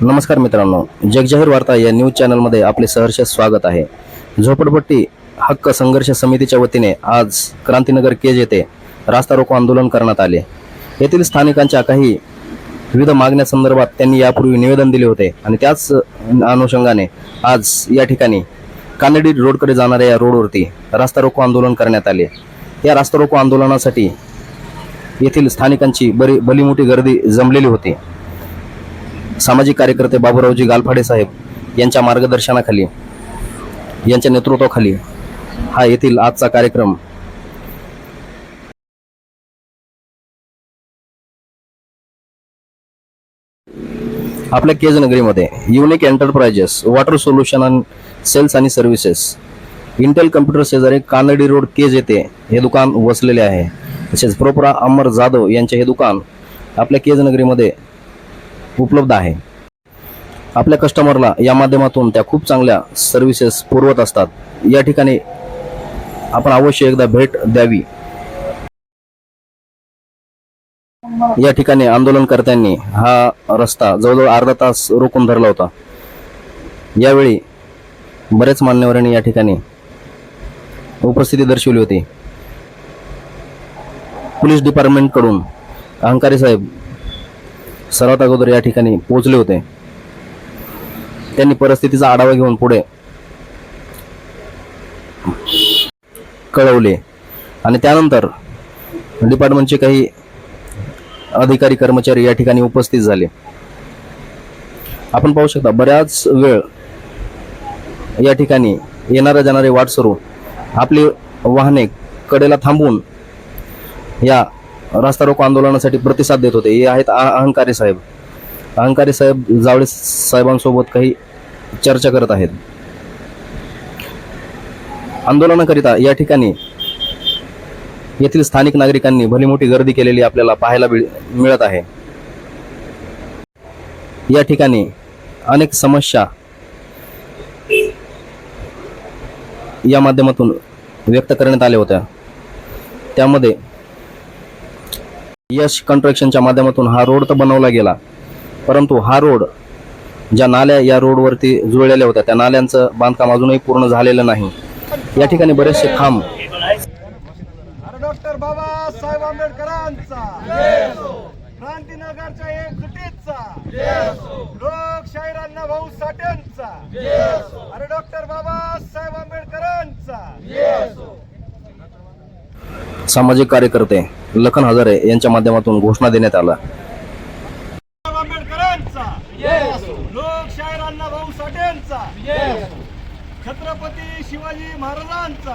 नमस्कार मित्रांनो जगजाहीर वार्ता या न्यूज चॅनलमध्ये आपले सहर्ष स्वागत आहे. झोपडपट्टी हक्क संघर्ष समितीच्या वतीने आज क्रांतीनगर केज येथे रास्ता रोको आंदोलन करण्यात आले. येथील स्थानिकांच्या काही विविध मागण्यासंदर्भात त्यांनी यापूर्वी निवेदन दिले होते आणि त्याच अनुषंगाने आज या ठिकाणी कानडी रोडकडे जाणाऱ्या या रोडवरती रास्ता रोको आंदोलन करण्यात आले. या रास्ता रोको आंदोलनासाठी येथील स्थानिकांची बरी भली मोठी गर्दी जमलेली होती. सामाजिक कार्यकर्ते बाबूरावजी गालफाडे साहेब यांच्या मार्गदर्शनाखाली यांच्या नेतृत्वाखाली हा येथील आजचा कार्यक्रम. आपल्या Kaij नगरीमध्ये unique enterprises water solution and sales आणि सर्व्हिसेस इंटेल कम्प्युटर शेजारी कानडी रोड केज येथे हे दुकान वसलेले आहे. तसेच प्रोपरा अमर जाधव यांचे हे दुकान आपल्या केज नगरीमध्ये उपलब्ध आहे. आपल्या कस्टमरला या माध्यमातून त्या खूप चांगल्या सर्व्हिसेस पुरवत असतात. या ठिकाणी आपण अवश्य एकदा भेट द्यावी. या ठिकाणी आंदोलनकर्त्यांनी हा रस्ता जवळजवळ अर्धा तास रोखून धरला होता. यावेळी बरेच मान्यवरांनी या ठिकाणी उपस्थिती दर्शवली होती. पोलीस डिपार्टमेंटकडून अहंकारी साहेब सर्वात अगोदर या ठिकाणी पोहोचले होते. त्यांनी परिस्थितीचा आढावा घेऊन पुढे कळवले. आणि त्यानंतर डिपार्टमेंटचे काही अधिकारी कर्मचारी या ठिकाणी उपस्थित झाले. आपण पाहू शकता बऱ्याच वेळ या ठिकाणी येणारे जाणारे वाटसरू आपली वाहने कडेला थांबवून या रास्ता रोको आंदोलनासाठी प्रतिसाद देत होते. हे आहेत अहंकारी साहेब. अहंकारी साहेब जावळे साहेबांसोबत काही चर्चा करत आहेत. आंदोलनाकरिता या ठिकाणी येथील स्थानिक नागरिकांनी भली मोठी गर्दी केलेली आपल्याला पाहायला मिळ- मिळत आहे. या ठिकाणी अनेक समस्या या माध्यमातून व्यक्त करण्यात आल्या होत्या. त्यामध्ये यश कन्स्ट्रक्शनच्या माध्यमातून हा रोड तर बनवला गेला. परंतु हा रोड ज्या नाल्या या रोडवरती जुळलेल्या होत्या त्या नाल्यांचं बांधकाम अजूनही पूर्ण झालेलं नाही. या ठिकाणी बरेचसे खांब. डॉक्टर बाबासाहेब आंबेडकरांचा. क्रांतीनगरच्या एकजुटीचा लोकशाहीरांना भाऊ साठ्यांचा. अरे डॉक्टर बाबासाहेब आंबेडकरांचा. सामाजिक कार्यकर्ते लखन हजारे यांच्या माध्यमातून घोषणा देण्यात आला छत्रपती शिवाजी महाराजांचा.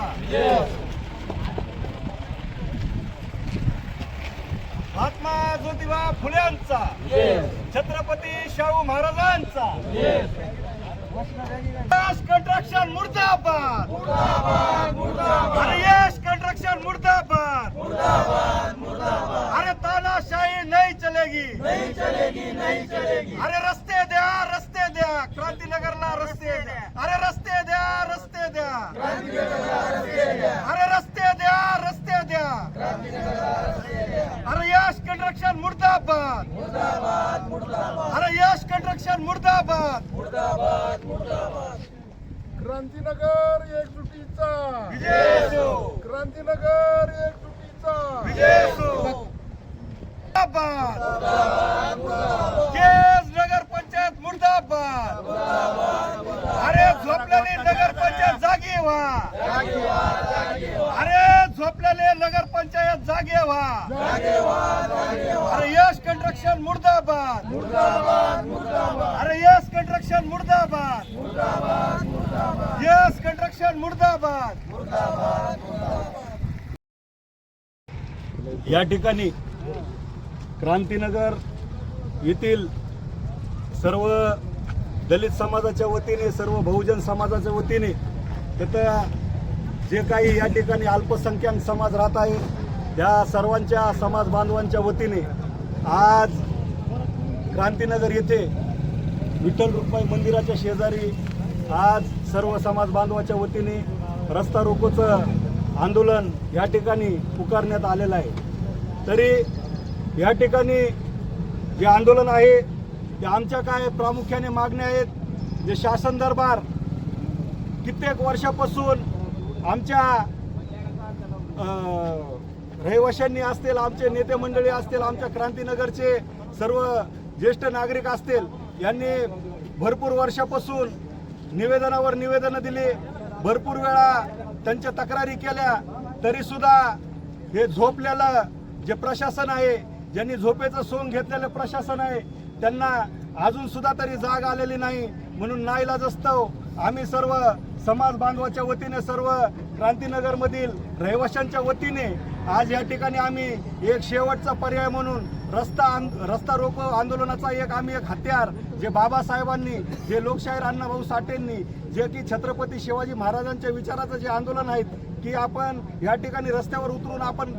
महात्मा ज्योतिबा फुल्यांचा. छत्रपती शाहू महाराजांचा. कंस्ट्रक्शन मुर्दाबाद अरे यश कंस्ट्रक्शन मुर्दाबाद अरे तानाशाही नहीं चलेगी नहीं चलेगी नहीं चलेगी. अरे रस्ते द्या रस्ते द्या. क्रांतीनगरला रस्ते द्या. अरे रस्ते द्या रस्ते द्या. अरे रस्ते द्या रस्ते द्या. अरे यश कंस्ट्रक्शन मुर्दाबाद. अरे यश कंस्ट्रक्शन मुर्दाबाद. क्रांतीनगर एकजुटीचा. विजय असो क्रांतीनगर एकजुटीचा विजय असो मुर्दाबाद केस नगर पंचायत मुर्दाबाद अरे झोपलेली नगर पंचायत जागी अरे झोपलेले नगर पंचायत जागे व्हा अरे यश कंस्ट्रक्शन मुर्दाबाद. अरे यश कंस्ट्रक्शन मुर्दाबाद. यश कंस्ट्रक्शन मुर्दाबाद. या ठिकाणी क्रांतीनगर येथील सर्व दलित समाजाच्या वतीने सर्व बहुजन समाजाच्या वतीने तर जे काही या ठिकाणी अल्पसंख्याक समाज राहत आहे त्या सर्वांच्या समाज बांधवांच्या वतीने आज क्रांतीनगर येथे विठ्ठल रुक्माई मंदिराच्या शेजारी आज सर्व समाज बांधवाच्या वतीने रस्ता रोकोचं आंदोलन या ठिकाणी पुकारण्यात आलेलं आहे. तरी या ठिकाणी जे आंदोलन आहे ते आमच्या काय प्रामुख्याने मागण्या आहेत जे शासन दरबार कित्येक वर्षापासून आमच्या रहिवाशांनी असतील आमचे नेते मंडळी असतील आमच्या क्रांतीनगरचे सर्व ज्येष्ठ नागरिक असतील यांनी भरपूर वर्षापासून निवेदनावर निवेदनं दिली. भरपूर वेळा त्यांच्या तक्रारी केल्या. तरीसुद्धा हे झोपलेलं जे प्रशासन आहे ज्यांनी झोपेचं सोंग घेतलेलं प्रशासन आहे त्यांना अजूनसुद्धा तरी जाग आलेली नाही. म्हणून नाईलाज असतो आम्ही सर्व समाज बांधवाच्या वतीने सर्व क्रांतीनगरमधील रहिवाशांच्या वतीने आज या ठिकाणी आम्ही एक शेवटचा पर्याय म्हणून रस्ता आंद- रस्ता रोको आंदोलनाचा एक आम्ही एक हत्यार जे बाबासाहेबांनी जे लोकशाहीर अण्णाभाऊ साठेंनी जे की छत्रपती शिवाजी महाराजांच्या विचाराचं जे आंदोलन आहेत की आपण या ठिकाणी रस्त्यावर उतरून आपण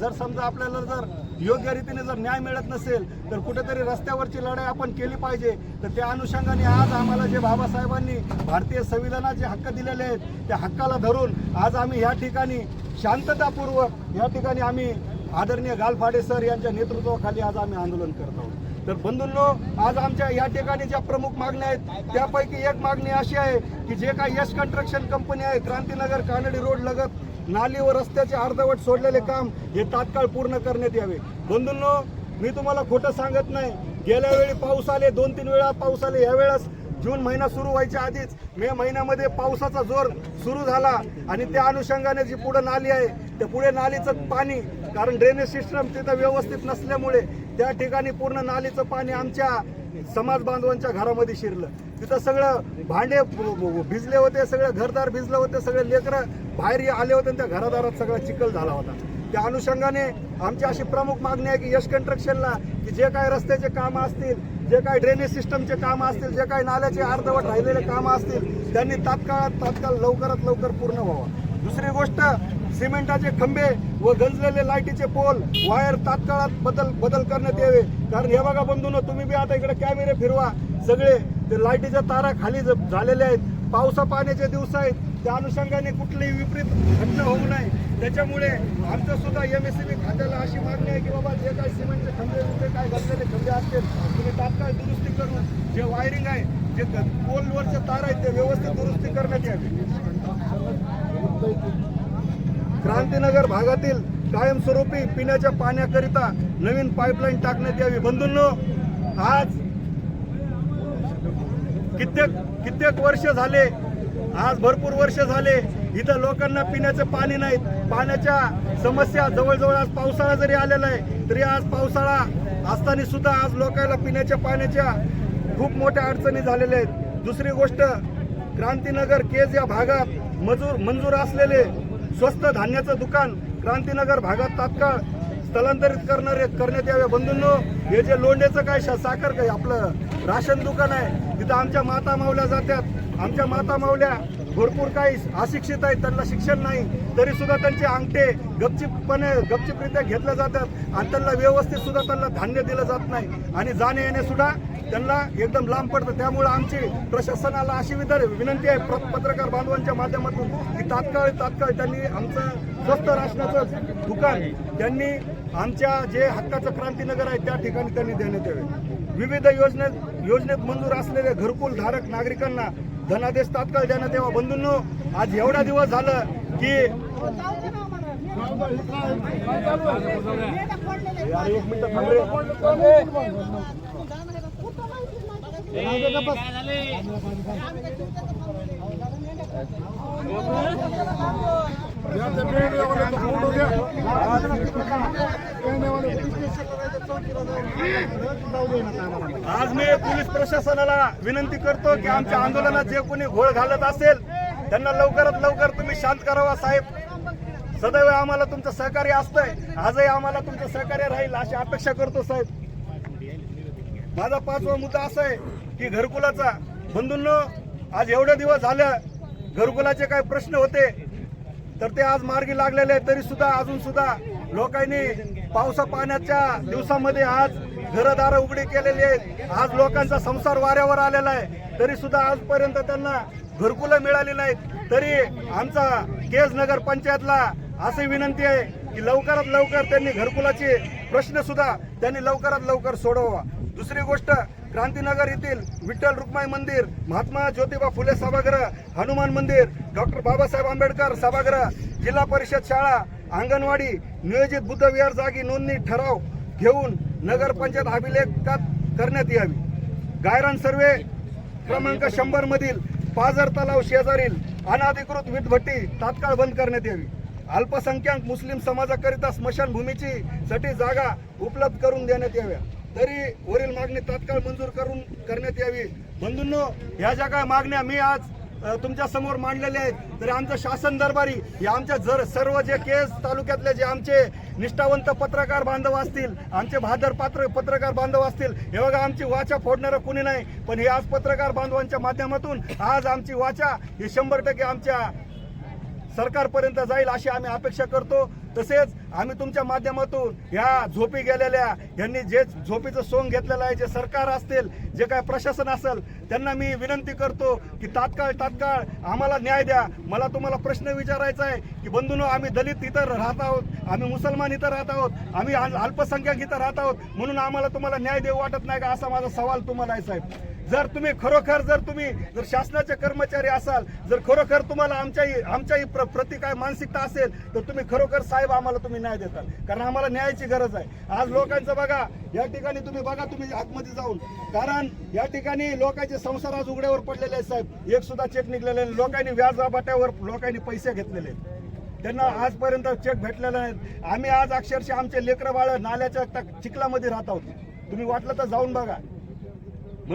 जर समजा आपल्याला जर योग्य रीतीने जर न्याय मिळत नसेल तर कुठेतरी रस्त्यावरची लढाई आपण केली पाहिजे. तर त्या अनुषंगाने आज आम्हाला जे बाबासाहेबांनी भारतीय संविधानात जे हक्क दिलेले आहेत त्या हक्काला धरून आज आम्ही या ठिकाणी शांततापूर्वक या ठिकाणी आम्ही आदरणीय गालफाडे सर यांच्या नेतृत्वाखाली आज आम्ही आंदोलन करत आहोत. तर बंधूंनो आज आमच्या या ठिकाणी ज्या प्रमुख मागण्या आहेत त्यापैकी एक मागणी अशी आहे की जे काही यश कन्स्ट्रक्शन कंपनी आहे क्रांतीनगर कानडी रोड लगत नाली व रस्त्याचे अर्धवट सोडलेले काम हे तात्काळ पूर्ण करण्यात यावे. बंधूंनो मी तुम्हाला खोटं सांगत नाही. गेल्या वेळी पाऊस आले दोन तीन वेळा पाऊस आले. यावेळेस जून महिना सुरू व्हायच्या आधीच मे महिन्यामध्ये पावसाचा जोर सुरू झाला आणि त्या अनुषंगाने जी पुढे नाली आहे त्या पुढे नालीचं पाणी कारण ड्रेनेज सिस्टम तिथं व्यवस्थित नसल्यामुळे त्या ठिकाणी पूर्ण नालीचं पाणी आमच्या समाज बांधवांच्या घरामध्ये शिरलं. तिथं सगळं भांडे भिजले होते सगळं घरदार भिजलं होते सगळे लेकरं बाहेर आले होते आणि त्या घरादारात सगळा चिखल झाला होता. त्या अनुषंगाने आमची अशी प्रमुख मागणी आहे की यश कन्स्ट्रक्शनला की जे काय रस्त्याचे कामं असतील जे काय ड्रेनेज सिस्टमचे कामं असतील जे काय नाल्याचे अर्धवट राहिलेले कामं असतील त्यांनी तात्काळात तात्काळ लवकरात लवकर पूर्ण व्हावं. दुसरी गोष्ट सिमेंटाचे खंबे व गंजलेले लाईटीचे पोल वायर तात्काळात बदल बदल करण्यात यावे. कारण हे बघा बंधून तुम्ही बी आता इकडे कॅमेरे फिरवा. सगळे ते लाईटीच्या तारा खाली ज- झालेल्या आहेत. पावसा पाण्याचे दिवस आहेत. त्या अनुषंगाने कुठलीही विपरीत घटना होऊ नये. त्याच्यामुळे आमचं सुद्धा एम एस सी बी खात्याला अशी मागणी आहे की बाबा जे काही सिमेंटचे खंबे बिंबे काय घातलेले खंबे असतील तुम्ही तात्काळ दुरुस्ती करून जे वायरिंग आहे जे पोलवरचे तार आहेत ते व्यवस्थित दुरुस्ती करण्यात यावी. क्रांतीनगर भागातील कायमस्वरूपी पिण्याच्या पाण्याकरिता नवीन पाईपलाईन टाकण्यात यावी. बंधूंनो आज कित्येक कित्येक वर्ष झाले आज भरपूर वर्ष झाले इथं लोकांना पिण्याचं पाणी नाही. पाण्याच्या समस्या जवळजवळ आज पावसाळा जरी आलेला आहे तरी आज पावसाळा असताना सुद्धा आज लोकांना पिण्याच्या पाण्याच्या खूप मोठ्या अडचणी झालेल्या आहेत. दुसरी गोष्ट क्रांतीनगर केज या भागात मजूर मंजूर असलेले स्वस्त धान्याचं दुकान क्रांतीनगर भागात तात्काळ स्थलांतरित करणारे करण्यात यावे. बंधूंनो हे जे लोंढेचं काय शा- साखर काय? आपलं राशन दुकान आहे. तिथं आमच्या माता मावल्या जातात. आमच्या माता मावल्या भरपूर काही अशिक्षित आहेत. त्यांना शिक्षण नाही. तरी सुद्धा त्यांचे अंगठे गपचिपपणे गपचिपरित्या घेतल्या जातात. आणि त्यांना व्यवस्थित सुद्धा त्यांना धान्य दिलं जात नाही. आणि जाणे येणे सुद्धा त्यांना एकदम लांब पडतं. त्यामुळे आमची प्रशासनाला अशी विधार विनंती आहे. पत्रकार बांधवांच्या माध्यमातून की तात्काळ तात्काळ त्यांनी आमचं स्वस्त राशनाचं दुकान त्यांनी आमच्या जे हक्काचं क्रांतीनगर आहे त्या ठिकाणी त्यांनी देण्यात यावे. विविध योजनेत योजनेत मंजूर असलेले घरकुल धारक नागरिकांना धनादेश तात्काळ देण्यात यावा. बंधूंनो आज एवढा दिवस झालं की एक मिनिट आज मी पोलीस प्रशासनाला विनंती करतो की आमच्या आंदोलनात जे कोणी घोळ घालत असेल त्यांना लवकरात लवकर तुम्ही शांत करावा साहेब. सदैव आम्हाला तुमचं सहकार्य असतंय. आजही आम्हाला तुमचं सहकार्य राहील अशी अपेक्षा करतो साहेब. माझा पाचवा मुद्दा असा आहे की घरकुलाचा. बंधूंनो आज एवढे दिवस झालं घरकुलाचे काय प्रश्न होते तर ते आज मार्गी लागलेले आहेत तरी सुद्धा अजून सुद्धा लोकांनी पावसा पाण्याच्या दिवसामध्ये आज घरदार उघडी केलेली आहेत. आज लोकांचा संसार वाऱ्यावर आलेला आहे तरी सुद्धा आजपर्यंत त्यांना घरकुलं मिळाली नाहीत. तरी आमचा केज नगर पंचायतला अशी विनंती आहे की लवकरात लवकर त्यांनी घरकुलाचे प्रश्न सुद्धा त्यांनी लवकरात लवकर सोडवा दुसरी गोष्ट क्रांतीनगर येथील विठ्ठल रुक्माई मंदिर महात्मा ज्योतिबा फुले सभागृह हनुमान मंदिर डॉक्टर बाबासाहेब आंबेडकर सभागृह जिल्हा परिषद शाळा अंगणवाडी नियोजित बुद्धविहार जागी नोंदणी ठराव घेऊन नगरपंचायत अभिलेखात करण्यात यावी. गायरान सर्वे क्रमांक शंभर मधील पाझर तलाव शेजारील अनाधिकृत वीटभट्टी तात्काळ बंद करण्यात यावी. अल्पसंख्याक मुस्लिम समाजाकरिता स्मशानभूमीची साठी जागा उपलब्ध करून देण्यात याव्या. तरी वरील मागणी तात्काळ मंजूर करून करण्यात यावी. बंधूंनो ह्या ज्या काय मागण्या मी आज तुमच्यासमोर मांडलेले आहेत तरी आमचं शासन दरबारी हे आमच्या जर सर्व जे केस तालुक्यातले जे आमचे निष्ठावंत पत्रकार बांधव असतील आमचे भादर पात्र पत्रकार बांधव असतील हे बघा आमची वाचा फोडणारं कुणी नाही पण हे आज पत्रकार बांधवांच्या माध्यमातून आज आमची वाचा ही शंभर टक्के आमच्या सरकारपर्यंत जाईल अशी आम्ही अपेक्षा करतो. तसेच आम्ही तुमच्या माध्यमातून या झोपी गेलेल्या यांनी जे झोपीचं सोंग घेतलेलं आहे जे सरकार असतील जे काय प्रशासन असेल त्यांना मी विनंती करतो की तात्काळ तात्काळ आम्हाला न्याय द्या. मला तुम्हाला प्रश्न विचारायचा आहे की बंधूनो आम्ही दलित इथं राहत आहोत आम्ही मुसलमान इथं राहत आहोत आम्ही अल्पसंख्याक इथं राहत आहोत म्हणून आम्हाला तुम्हाला न्याय देऊ वाटत नाही का? असा माझा सवाल तुम्हाला आहे साहेब. जर तुम्ही खरोखर जर तुम्ही जर शासनाचे कर्मचारी असाल जर खरोखर तुम्हाला आमच्याही आमच्याही प्र प्रति काय मानसिकता असेल तर तुम्ही खरोखर साहेब आम्हाला तुम्ही न्याय देताल. कारण आम्हाला न्यायाची गरज आहे. आज लोकांचं बघा या ठिकाणी तुम्ही बघा तुम्ही आतमध्ये जाऊन. कारण या ठिकाणी लोकांचे संसार आज उघड्यावर पडलेले आहेत साहेब. एक सुद्धा चेक निघलेले लोकांनी व्याजबाट्यावर लोकांनी पैसे घेतलेले आहेत. त्यांना आजपर्यंत चेक भेटलेला नाही. आम्ही आज अक्षरशः आमचे लेकरं बाळ नाल्याच्या चिखलामध्ये राहत आहोत. तुम्ही वाटलं तर जाऊन बघा.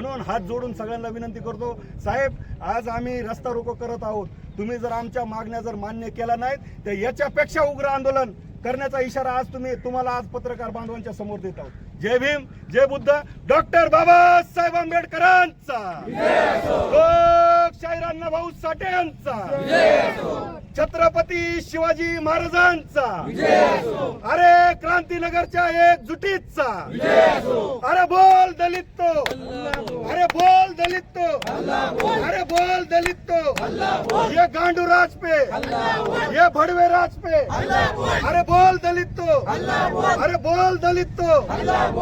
म्हणून हात जोडून सगळ्यांना विनंती करतो साहेब आज आम्ही रस्ता रोको करत आहोत. तुम्ही जर आमच्या मागण्या जर मान्य केल्या नाहीत तर याच्यापेक्षा उग्र आंदोलन करण्याचा इशारा आज तुम्ही तुम्हाला आज पत्रकार बांधवांच्या समोर देत आहोत. जय भीम जय बुद्ध. डॉक्टर बाबासाहेब आंबेडकरांचा. लोकशाहीर अण्णाभाऊ साठे यांचा. छत्रपती शिवाजी महाराजांचा. अरे क्रांतीनगरच्या एकजुटीचा अरे बोल दलित तो. अरे बोल दलित तो. अरे बोल दलित तो. ये गांडू राज पे ये भड़वे राज पे अरे बोल दलित तो. अरे बोल दलित तो.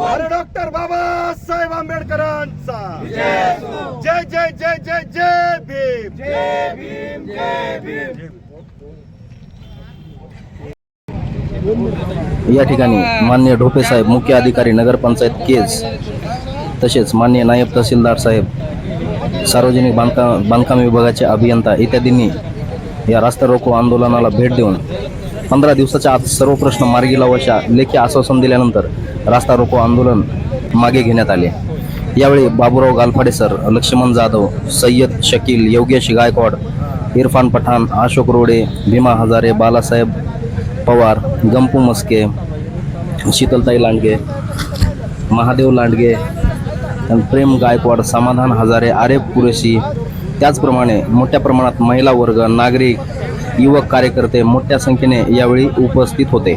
अरे डॉक्टर बाबासाहेब आंबेडकरांचा. जय जय जय जय जय. भीम जय भीम जय भीम या ठिकाणी मान्य ढोपे साहेब मुख्य अधिकारी नगरपंचायत केज तसेच मान्य नायब तहसीलदार साहेब सार्वजनिक बांधकाम बांधकाम विभागाचे अभियंता इत्यादींनी या रास्ता रोको आंदोलनाला भेट देऊन पंधरा दिवसाच्या आत सर्व प्रश्न मार्गी लावायच्या लेखी आश्वासन दिल्यानंतर रास्ता रोको आंदोलन मागे घेण्यात आले. यावेळी बाबूराव गालफाडे सर लक्ष्मण जाधव सय्यद शकील योगेश गायकवाड इरफान पठाण अशोक रोडे भीमा हजारे बालासाहेब पवार गंपू मस्के शीतलताई लांडगे महादेव लांडगे आणि प्रेम गायकवाड समाधान हजारे आरेफ कुरेशी. त्याचप्रमाणे मोठ्या प्रमाणात महिला वर्ग नागरिक युवक कार्यकर्ते मोठ्या संख्येने यावेळी उपस्थित होते.